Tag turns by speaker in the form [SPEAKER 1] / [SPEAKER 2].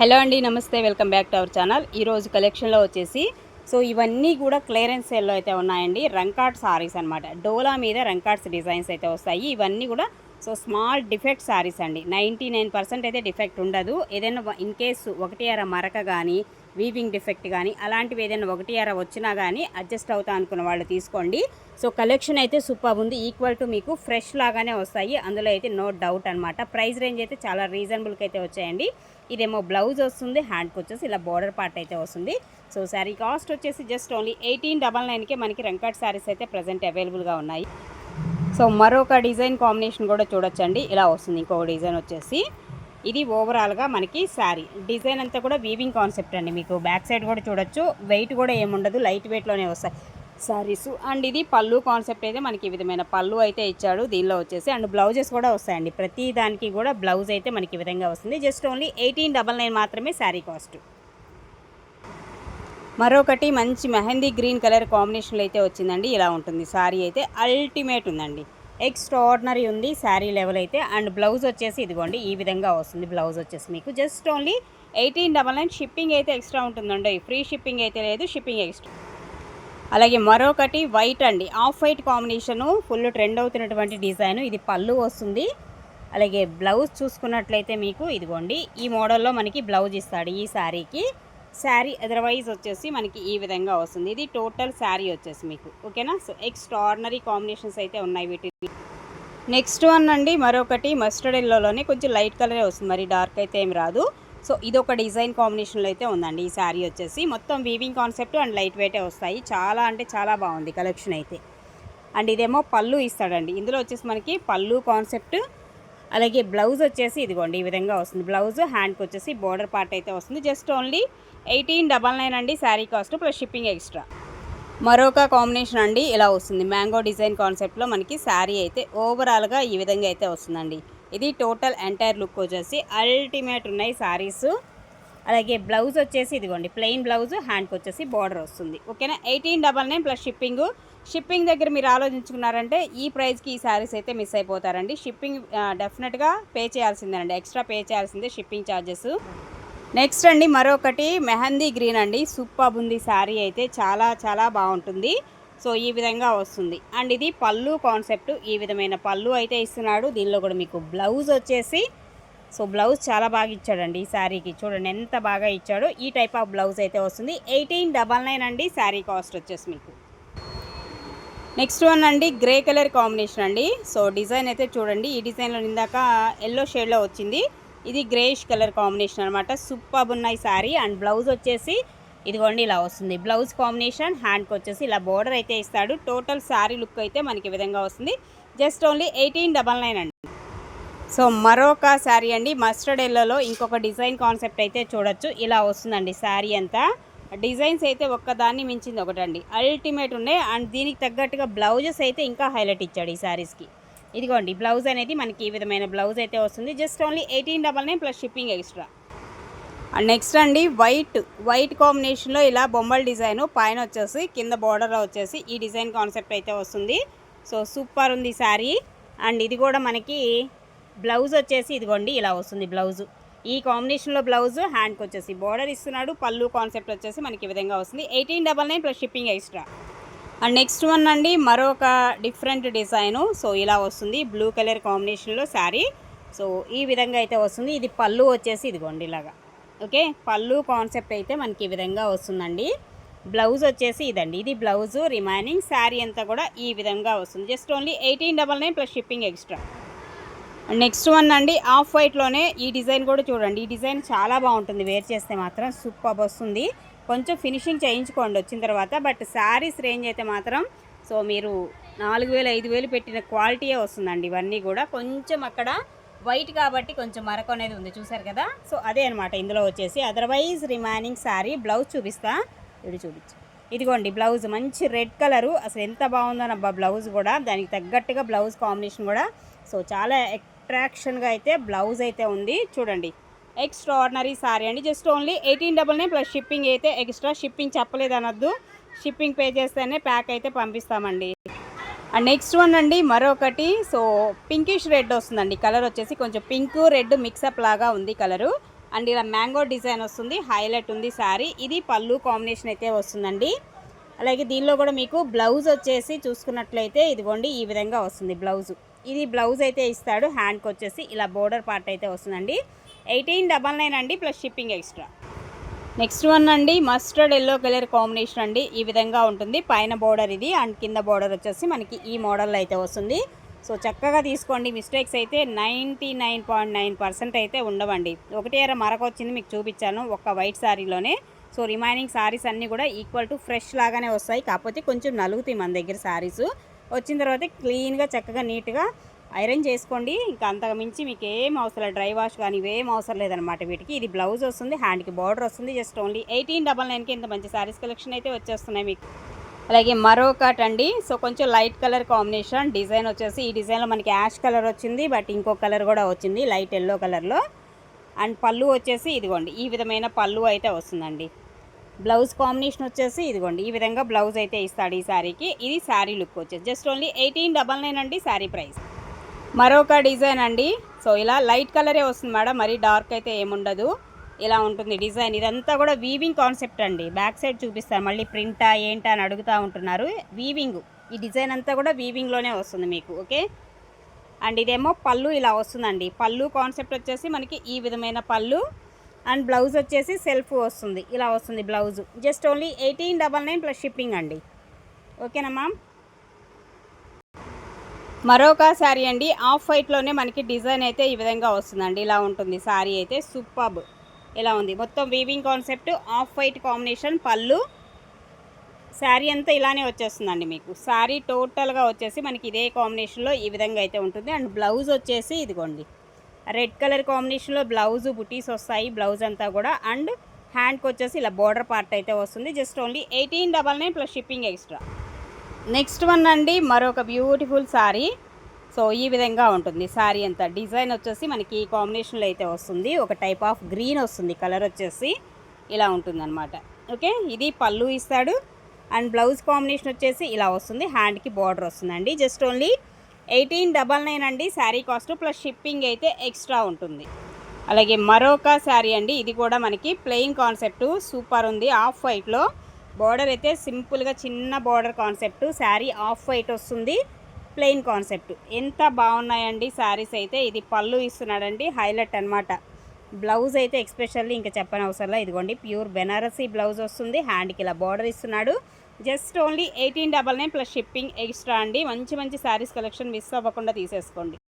[SPEAKER 1] Hello అండి నమస్తే welcome back to our channel. ఈరోజు కలెక్షన్లో వచ్చేసి సో ఇవన్నీ కూడా క్లియరెన్స్ సేల్లో అయితే ఉన్నాయండి. రంకాట్ సారీస్ అనమాట డోలా మీద రంకాట్స్ డిజైన్స్ అయితే వస్తాయి. ఇవన్నీ కూడా సో స్మాల్ డిఫెక్ట్ సారీస్ అండి. నైంటీ నైన్ పర్సెంట్ అయితే డిఫెక్ట్ ఉండదు. ఏదైనా ఇన్ కేసు ఒకటి అర మరక కానీ వీవింగ్ డిఫెక్ట్ కానీ అలాంటివి ఏదైనా ఒకటి అర వచ్చినా కానీ అడ్జస్ట్ అవుతా అనుకున్న వాళ్ళు తీసుకోండి. సో కలెక్షన్ అయితే సూపర్ ఉంది. ఈక్వల్ టు మీకు ఫ్రెష్ లాగానే వస్తాయి. అందులో అయితే నో డౌట్ అనమాట ప్రైస్ రేంజ్ అయితే చాలా రీజనబుల్కి అయితే వచ్చాయండి. ఇదేమో బ్లౌజ్ వస్తుంది హ్యాండ్కి వచ్చేసి ఇలా బార్డర్ పార్ట్ అయితే వస్తుంది. సో శారీ కాస్ట్ వచ్చేసి జస్ట్ ఓన్లీ ఎయిటీన్ డబల్ నైన్కే మనకి రంకట్ శారీస్ అయితే ప్రజెంట్ అవైలబుల్గా ఉన్నాయి. సో మరొక డిజైన్ కాంబినేషన్ కూడా చూడొచ్చండి. ఇలా వస్తుంది ఇంకో డిజైన్ వచ్చేసి. ఇది ఓవరాల్గా మనకి శారీ. డిజైన్ అంతా కూడా వీవింగ్ కాన్సెప్ట్ అండి మీకు. బ్యాక్ సైడ్ కూడా చూడొచ్చు. వెయిట్ కూడా ఏముండదు. లైట్ వెయిట్లోనే వస్తాయి. సారీస్. అండ్ ఇది పళ్ళు కాన్సెప్ట్ అయితే మనకి ఈ విధమైన పళ్ళు అయితే ఇచ్చాడు. దీనిలో వచ్చేసి అండ్ బ్లౌజెస్ కూడా వస్తాయండి. ప్రతి దానికి కూడా బ్లౌజ్ అయితే మనకి ఈ విధంగా వస్తుంది. Just only eighteen double nine మాత్రమే శారీ కాస్ట్. మరొకటి మంచి మెహందీ గ్రీన్ కలర్ కాంబినేషన్లో అయితే వచ్చిందండి. ఇలా ఉంటుంది. శారీ అయితే అల్టిమేట్ ఉందండి. ఎక్స్ట్రాడినరీ ఉంది. శారీ లెవెల్ అయితే. అండ్ బ్లౌజ్ వచ్చేసి ఇదిగోండి ఈ విధంగా వస్తుంది బ్లౌజ్ వచ్చేసి మీకు. Just only eighteen double nine shipping అయితే ఎక్స్ట్రా ఉంటుందండి. ఫ్రీ షిప్పింగ్ అయితే లేదు షిప్పింగ్ ఎక్స్ట్రా. అలాగే మరొకటి వైట్ అండి. Off white combination full trend అవుతున్నటువంటి డిజైన్. ఇది పళ్ళు వస్తుంది. అలాగే బ్లౌజ్ చూసుకున్నట్లయితే మీకు ఇదిగోండి. ఈ మోడల్లో మనకి బ్లౌజ్ ఇస్తాడు ఈ శారీకి. శారీ అదర్వైజ్ వచ్చేసి మనకి ఈ విధంగా వస్తుంది. ఇది టోటల్ శారీ వచ్చేసి మీకు. ఓకేనా? సో ఎక్స్ట్రాడినరీ కాంబినేషన్స్ అయితే ఉన్నాయి వీటికి నెక్స్ట్ వన్ అండి మరొకటి మస్టర్డ్ ఎల్లోలోనే కొంచెం లైట్ కలరే వస్తుంది. మరి డార్క్ అయితే ఏం రాదు. సో ఇది ఒక డిజైన్ కాంబినేషన్లో అయితే ఉందండి ఈ శారీ వచ్చేసి. మొత్తం వీవింగ్ కాన్సెప్ట్ అండ్ లైట్ వెయిటే వస్తాయి. చాలా అంటే చాలా బాగుంది కలెక్షన్ అయితే. అండ్ ఇదేమో పళ్ళు ఇస్తాడండి. ఇందులో వచ్చేసి మనకి పళ్ళు కాన్సెప్ట్ అలాగే బ్లౌజ్ వచ్చేసి ఇదిగోండి ఈ విధంగా వస్తుంది. బ్లౌజ్ హ్యాండ్కి వచ్చేసి బోర్డర్ పార్ట్ అయితే వస్తుంది. Just only eighteen double nine అండి sari cost plus shipping extra మరొక కాంబినేషన్ అండి ఇలా వస్తుంది. మ్యాంగో డిజైన్ కాన్సెప్ట్లో మనకి శారీ అయితే ఓవరాల్గా ఈ విధంగా అయితే వస్తుందండి. ఇది టోటల్ ఎంటైర్ లుక్ వచ్చేసి అల్టిమేట్ ఉన్నాయి శారీస్ అలాగే బ్లౌజ్ వచ్చేసి ఇదిగోండి ప్లెయిన్ బ్లౌజ్ హ్యాండ్కి వచ్చేసి బార్డర్ వస్తుంది. ఓకేనా? Eighteen double nine plus shipping. Shipping దగ్గర మీరు ఆలోచించుకున్నారంటే ఈ ప్రైస్కి ఈ శారీస్ అయితే మిస్ అయిపోతారండి. షిప్పింగ్ డెఫినెట్గా పే చేయాల్సిందేనండి. ఎక్స్ట్రా పే చేయాల్సిందే షిప్పింగ్ ఛార్జెస్ నెక్స్ట్ అండి మరొకటి మెహందీ గ్రీన్ అండి. సూపర్ ఉంది శారీ అయితే. చాలా చాలా బాగుంటుంది. సో ఈ విధంగా వస్తుంది. అండ్ ఇది పళ్ళు కాన్సెప్ట్. ఈ విధమైన పళ్ళు అయితే ఇస్తున్నాడు. దీనిలో కూడా మీకు బ్లౌజ్ వచ్చేసి సో బ్లౌజ్ చాలా బాగా ఇచ్చాడండి ఈ శారీకి. చూడండి ఎంత బాగా ఇచ్చాడో ఈ టైప్ ఆఫ్ బ్లౌజ్ అయితే వస్తుంది. ఎయిటీన్ డబల్ నైన్ అండి శారీ కాస్ట్ వచ్చేసి మీకు. నెక్స్ట్ వన్ అండి గ్రే కలర్ కాంబినేషన్ అండి. సో డిజైన్ అయితే చూడండి. ఈ డిజైన్లో ఇందాక ఎల్లో షేడ్లో వచ్చింది. ఇది గ్రేష్ కలర్ కాంబినేషన్ అనమాట సూపర్ ఉన్నాయి శారీ. అండ్ బ్లౌజ్ వచ్చేసి ఇదిగోండి ఇలా వస్తుంది. బ్లౌజ్ కాంబినేషన్ హ్యాండ్కి వచ్చేసి ఇలా బోర్డర్ అయితే ఇస్తాడు. టోటల్ శారీ లుక్ అయితే మనకి ఈ విధంగా వస్తుంది. Just only eighteen double nine అండి. సో మరొక శారీ అండి. మస్టర్డ్ ఎల్లోలో ఇంకొక డిజైన్ కాన్సెప్ట్ అయితే చూడొచ్చు. ఇలా వస్తుందండి శారీ అంతా. డిజైన్స్ అయితే ఒక్కదాన్ని మించింది ఒకటండి. అల్టిమేట్ ఉన్నాయి అండ్ దీనికి తగ్గట్టుగా బ్లౌజెస్ అయితే ఇంకా హైలైట్ ఇచ్చాడు ఈ శారీస్కి. ఇదిగోండి బ్లౌజ్ అనేది మనకి ఈ విధమైన బ్లౌజ్ అయితే వస్తుంది. Just only eighteen double nine plus shipping extra. Next అండి వైట్ వైట్ కాంబినేషన్లో ఇలా బొమ్మల డిజైన్ పైన వచ్చేసి కింద బార్డర్ వచ్చేసి ఈ డిజైన్ కాన్సెప్ట్ అయితే వస్తుంది. సో సూపర్ ఉంది శారీ. అండ్ ఇది కూడా మనకి బ్లౌజ్ వచ్చేసి ఇదిగోండి ఇలా వస్తుంది బ్లౌజ్ ఈ కాంబినేషన్లో బ్లౌజ్ హ్యాండ్కి వచ్చేసి బార్డర్ ఇస్తున్నాడు. పళ్ళు కాన్సెప్ట్ వచ్చేసి మనకి ఈ విధంగా వస్తుంది. Eighteen double nine plus shipping extra and next one అండి మరొక డిఫరెంట్ డిజైను సో ఇలా వస్తుంది. బ్లూ కలర్ కాంబినేషన్లో శారీ. సో ఈ విధంగా అయితే వస్తుంది. ఇది పళ్ళు వచ్చేసి ఇదిగోండి ఇలాగా. ఓకే పళ్ళు కాన్సెప్ట్ అయితే మనకి ఈ విధంగా వస్తుందండి. బ్లౌజ్ వచ్చేసి ఇదండి. ఇది బ్లౌజ్ రిమైనింగ్ శారీ అంతా కూడా ఈ విధంగా వస్తుంది. Just only eighteen double nine plus shipping extra. Next one అండి ఆఫ్ వైట్లోనే ఈ డిజైన్ కూడా చూడండి. ఈ డిజైన్ చాలా బాగుంటుంది. వేర్ చేస్తే మాత్రం సూపర్ వస్తుంది. కొంచెం ఫినిషింగ్ చేయించుకోండి వచ్చిన తర్వాత. బట్ శారీస్ రేంజ్ అయితే మాత్రం సో మీరు నాలుగు వేలు ఐదు వేలు పెట్టిన క్వాలిటీయే వస్తుందండి ఇవన్నీ కూడా. కొంచెం అక్కడ వైట్ కాబట్టి కొంచెం మరక అనేది ఉంది చూసారు కదా? సో అదే అనమాట ఇందులో వచ్చేసి. అదర్వైజ్ రిమైనింగ్ శారీ బ్లౌజ్ చూపిస్తా. ఇది చూపించు. ఇదిగోండి బ్లౌజ్ మంచి రెడ్ కలరు. అసలు ఎంత బాగుందోనబ్బా బ్లౌజ్ కూడా. దానికి తగ్గట్టుగా బ్లౌజ్ కాంబినేషన్ కూడా. సో చాలా అట్రాక్షన్గా అయితే బ్లౌజ్ అయితే ఉంది. చూడండి. ఎక్స్ట్రా ఆర్డినరీ సారీ అండి. Just only eighteen double nine plus shipping అయితే ఎక్స్ట్రా షిప్పింగ్ చెప్పలేదు అనొద్దు షిప్పింగ్ పే చేస్తేనే ప్యాక్ అయితే పంపిస్తామండి. అండ్ నెక్స్ట్ వన్ అండి మరొకటి. సో పింకిష్ రెడ్ వస్తుందండి. కలర్ వచ్చేసి కొంచెం పింక్ రెడ్ మిక్సప్ లాగా ఉంది కలరు. అండ్ ఇలా మ్యాంగో డిజైన్ వస్తుంది. హైలైట్ ఉంది శారీ ఇది పళ్ళు కాంబినేషన్ అయితే వస్తుందండి. అలాగే దీనిలో కూడా మీకు బ్లౌజ్ వచ్చేసి చూసుకున్నట్లయితే ఇదిగోండి ఈ విధంగా వస్తుంది బ్లౌజ్. ఇది బ్లౌజ్ అయితే ఇస్తాడు. హ్యాండ్కి వచ్చేసి ఇలా బోర్డర్ పార్ట్ అయితే వస్తుందండి. ఎయిటీన్ డబల్ నైన్ అండి plus shipping extra. Next one అండి మస్టర్డ్ ఎల్లో కలర్ కాంబినేషన్ అండి. ఈ విధంగా ఉంటుంది. పైన బోర్డర్ ఇది అండ్ కింద బోర్డర్ వచ్చేసి మనకి ఈ మోడల్లో అయితే వస్తుంది. సో చక్కగా తీసుకోండి. మిస్టేక్స్ అయితే ninety nine point nine percent అయితే ఉండవండి. ఒకటి మరొక వచ్చింది మీకు చూపించాను. ఒక వైట్ శారీలోనే సో రిమైనింగ్ శారీస్ అన్నీ కూడా ఈక్వల్ టు ఫ్రెష్ లాగానే వస్తాయి. కాకపోతే కొంచెం నలుగుతాయి మన దగ్గర శారీస్ వచ్చిన తర్వాత క్లీన్గా చక్కగా నీట్గా ఐరన్ చేసుకోండి. ఇంకా అంతకు మించి మీకు ఏం అవసరం లేదు. డ్రై వాష్ కానీ ఇవేం అవసరం లేదనమాట వీటికి. ఇది బ్లౌజ్ వస్తుంది హ్యాండ్కి బార్డర్ వస్తుంది జస్ట్ ఓన్లీ ఎయిటీన్ డబల్ నైన్కి ఇంత మంచి శారీస్ కలెక్షన్ అయితే వచ్చేస్తున్నాయి మీకు. అలాగే మరొకటి అండి. సో కొంచెం లైట్ కలర్ కాంబినేషన్. డిజైన్ వచ్చేసి ఈ డిజైన్లో మనకి యాష్ కలర్ వచ్చింది బట్ ఇంకో కలర్ కూడా వచ్చింది లైట్ ఎల్లో కలర్లో. అండ్ పళ్ళు వచ్చేసి ఇదిగోండి ఈ విధమైన పళ్ళు అయితే వస్తుందండి. బ్లౌజ్ కాంబినేషన్ వచ్చేసి ఇదిగోండి ఈ విధంగా బ్లౌజ్ అయితే ఇస్తాడు ఈ శారీకి. ఇది శారీ లుక్ వచ్చేసి just only eighteen double nine అండి శారీ ప్రైస్. మరొక డిజైన్ అండి. సో ఇలా లైట్ కలరే వస్తుంది మేడం. మరీ డార్క్ అయితే ఏముండదు. ఇలా ఉంటుంది డిజైన్. ఇదంతా కూడా వీవింగ్ కాన్సెప్ట్ అండి. బ్యాక్ సైడ్ చూపిస్తాను. మళ్ళీ ప్రింటా ఏంటా అని అడుగుతూ ఉంటున్నారు. వీవింగ్ ఈ డిజైన్ అంతా కూడా వీవింగ్లోనే వస్తుంది మీకు ఓకే? అండ్ ఇదేమో పళ్ళు ఇలా వస్తుందండి. పళ్ళు కాన్సెప్ట్ వచ్చేసి మనకి ఈ విధమైన పళ్ళు. అండ్ బ్లౌజ్ వచ్చేసి సెల్ఫ్ వస్తుంది. ఇలా వస్తుంది blouse. Just only eighteen double nine plus shipping అండి. ఓకేనా మ్యామ్ మరొక శారీ అండి. ఆఫ్ వైట్లోనే మనకి డిజైన్ అయితే ఈ విధంగా వస్తుందండి. ఇలా ఉంటుంది. శారీ అయితే సూపర్బ్. ఇలా ఉంది. మొత్తం weaving concept off white combination పళ్ళు. శారీ అంతా ఇలానే వచ్చేస్తుందండి మీకు. శారీ టోటల్గా వచ్చేసి మనకి ఇదే కాంబినేషన్లో ఈ విధంగా అయితే ఉంటుంది. అండ్ బ్లౌజ్ వచ్చేసి ఇదిగోండి. రెడ్ కలర్ కాంబినేషన్లో బ్లౌజ్ బుటీస్ వస్తాయి. బ్లౌజ్ అంతా కూడా. అండ్ హ్యాండ్కి వచ్చేసి ఇలా బోర్డర్ పార్ట్ అయితే వస్తుంది. Just only eighteen double nine plus shipping extra next one అండి మరొక బ్యూటిఫుల్ శారీ సో ఈ విధంగా ఉంటుంది. శారీ అంతా డిజైన్ వచ్చేసి మనకి ఈ కాంబినేషన్లో అయితే వస్తుంది. ఒక టైప్ ఆఫ్ గ్రీన్ వస్తుంది. కలర్ వచ్చేసి ఇలా ఉంటుందన్నమాట. ఓకే ఇది పళ్ళు ఇస్తాడు. అండ్ బ్లౌజ్ కాంబినేషన్ వచ్చేసి ఇలా వస్తుంది. హ్యాండ్కి బార్డర్ వస్తుందండి. Just only eighteen double nine అండి. శారీ కాస్ట్ ప్లస్ షిప్పింగ్ అయితే ఎక్స్ట్రా ఉంటుంది. అలాగే మరొక శారీ అండి. ఇది కూడా మనకి ప్లెయిన్ కాన్సెప్ట్ సూపర్ ఉంది. ఆఫ్ వైట్లో బార్డర్ అయితే సింపుల్గా చిన్న border concept saree off white వస్తుంది ప్లెయిన్ కాన్సెప్ట్ ఎంత బాగున్నాయండి శారీస్ అయితే ఇది పళ్ళు ఇస్తున్నాడండి హైలైట్ అనమాట బ్లౌజ్ అయితే ఎక్స్పెషల్లీ ఇంకా చెప్పని అవసరం ఇదిగోండి ప్యూర్ బెనారసీ బ్లౌజ్ వస్తుంది హ్యాండ్కి ఇలా బార్డర్ ఇస్తున్నాడు. Just only eighteen double nine plus shipping extra అండి. మంచి మంచి శారీస్ కలెక్షన్ మిస్ అవ్వకుండా తీసేసుకోండి.